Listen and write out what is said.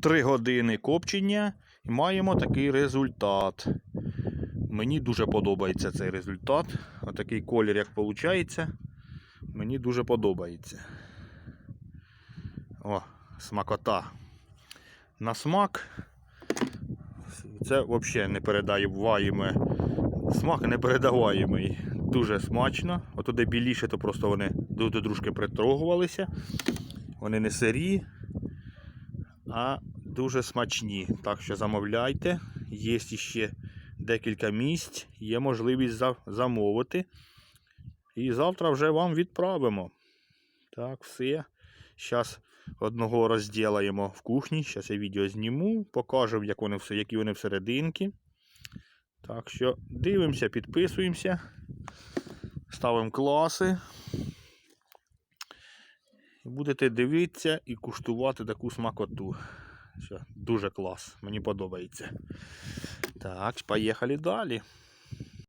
3 години копчення і маємо такий результат. Мені дуже подобається цей результат. Отакий колір, як виходить. Мені дуже подобається. О, смакота. На смак. Це взагалі не передаємо. Смак непередаваємий. Дуже смачно. От де біліше, то просто вони до дружки притрогувалися. Вони не сирі, а дуже смачні. Так що замовляйте. Є ще декілька місць, є можливість замовити. І завтра вже вам відправимо. Так, все. Зараз одного розділаємо в кухні. Зараз я відео зніму, покажу, як вони, які вони всерединки. Так що дивимося, підписуємося, ставимо класи. Будете дивитися і куштувати таку смакоту. Що дуже клас, мені подобається. Так, поїхали далі.